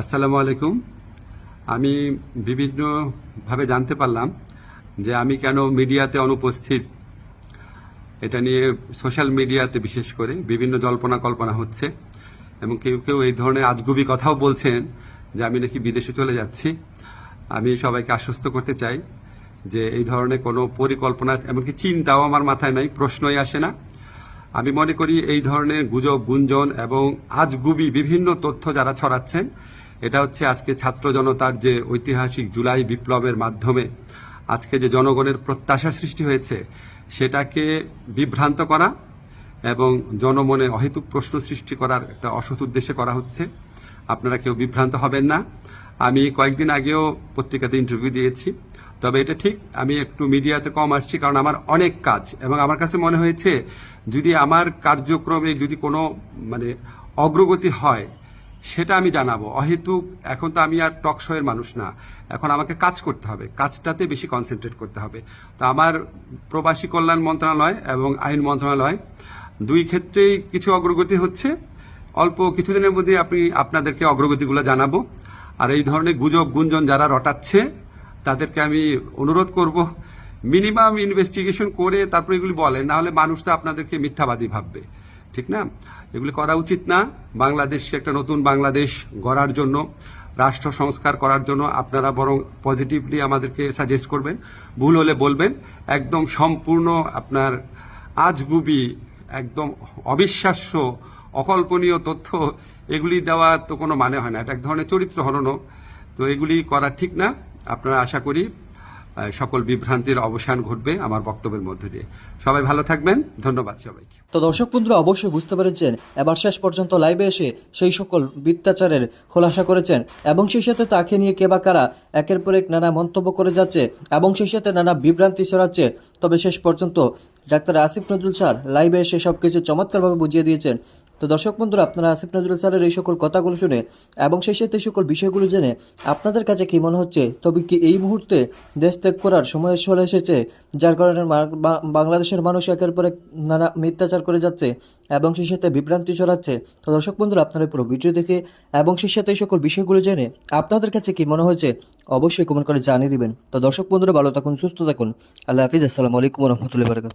আসসালামু আলাইকুম। আমি বিভিন্নভাবে জানতে পারলাম যে আমি কেন মিডিয়াতে অনুপস্থিত। এটা নিয়ে সোশ্যাল মিডিয়াতে বিশেষ করে বিভিন্ন জল্পনা কল্পনা হচ্ছে এবং কেউ কেউ এই ধরনের আজগুবি কথাও বলছেন যে আমি নাকি বিদেশে চলে যাচ্ছি। আমি সবাইকে আশ্বস্ত করতে চাই যে এই ধরনের কোনো পরিকল্পনা, এমনকি চিন্তাও আমার মাথায় নাই, প্রশ্নই আসে না। আমি মনে করি এই ধরনের গুজব, গুঞ্জন এবং আজগুবি বিভিন্ন তথ্য যারা ছড়াচ্ছেন, এটা হচ্ছে আজকে ছাত্র জনতার যে ঐতিহাসিক জুলাই বিপ্লবের মাধ্যমে আজকে যে জনগণের প্রত্যাশা সৃষ্টি হয়েছে, সেটাকে বিভ্রান্ত করা এবং জনমনে অহেতুক প্রশ্ন সৃষ্টি করার একটা অসৎ উদ্দেশ্যে করা হচ্ছে। আপনারা কেউ বিভ্রান্ত হবেন না। আমি কয়েকদিন আগেও পত্রিকাতে ইন্টারভিউ দিয়েছি। তবে এটা ঠিক, আমি একটু মিডিয়াতে কম আসছি কারণ আমার অনেক কাজ এবং আমার কাছে মনে হয়েছে যদি আমার কার্যক্রমে যদি কোনো মানে অগ্রগতি হয়, সেটা আমি জানাব। অহেতুক এখন তো আমি আর টক শোয়ের মানুষ না। এখন আমাকে কাজ করতে হবে, কাজটাতে বেশি কনসেন্ট্রেট করতে হবে। তো আমার প্রবাসী কল্যাণ মন্ত্রণালয় এবং আইন মন্ত্রণালয় দুই ক্ষেত্রেই কিছু অগ্রগতি হচ্ছে। অল্প কিছুদিনের মধ্যে আপনি আপনাদেরকে অগ্রগতিগুলো জানাব। আর এই ধরনের গুজব গুঞ্জন যারা রটাচ্ছে তাদেরকে আমি অনুরোধ করব মিনিমাম ইনভেস্টিগেশন করে তারপরে এগুলি বলে না হলে মানুষ তো আপনাদেরকে মিথ্যাবাদী ভাববে। ঠিক না? এগুলি করা উচিত না। বাংলাদেশকে একটা নতুন বাংলাদেশ গড়ার জন্য, রাষ্ট্র সংস্কার করার জন্য আপনারা বরং পজিটিভলি আমাদেরকে সাজেস্ট করবেন, ভুল হলে বলবেন, একদম সম্পূর্ণ আপনার আজগুবি, একদম অবিশ্বাস্য, অকল্পনীয় তথ্য এগুলি দেওয়া তো কোনো মানে হয় না। এটা এক ধরনের চরিত্র হননও তো এগুলি করা ঠিক না। আপনারা আশা করি সকল বিভ্রান্তির অবসান ঘটবে আমার বক্তব্যের মধ্যে দিয়ে। সবাই ভালো থাকবেন, ধন্যবাদ সবাইকে। তো দর্শক বন্ধুরা, অবশ্যই বুঝতে পেরেছেন, এবার শেষ পর্যন্ত লাইভে এসে সেই সকল বৃত্তাচারের খোলাসা করেছেন, এবং সেই সাথে তাকে নিয়ে কে বা কারা একের পর এক নানা মন্তব্য করে যাচ্ছে, এবং সেই সাথে নানা বিভ্রান্তি ছড়াচ্ছে। তবে শেষ পর্যন্ত ডাক্তার আসিফ নজরুল স্যার লাইভে এসে সব কিছু চমৎকারভাবে বুঝিয়ে দিয়েছেন। তো দর্শক বন্ধুরা, আপনারা আসিফ নজরুল স্যারের এই সকল কথাগুলো শুনে এবং সেই সাথে এই সকল বিষয়গুলো জেনে আপনাদের কাছে কি মনে হচ্ছে? তবে কি এই মুহূর্তে দেশ ত্যাগ করার সময় চলে এসেছে, যার কারণে বাংলাদেশের মানুষ একের পরে নানা মিথ্যাচার করে যাচ্ছে এবং সেই সাথে বিভ্রান্তি ছড়াচ্ছে। তো দর্শক বন্ধুরা, আপনারা পুরো ভিডিও দেখে এবং সেই সাথে এই সকল বিষয়গুলো জেনে আপনাদের কাছে কি মনে হয়েছে, অবশ্যই কমেন্ট করে জানিয়ে দিবেন। তো দর্শক বন্ধুরা, ভালো থাকুন, সুস্থ থাকুন। আল্লাহ হাফিজ, আসসালামু আলাইকুম রহমতুল্লাহ বারকাত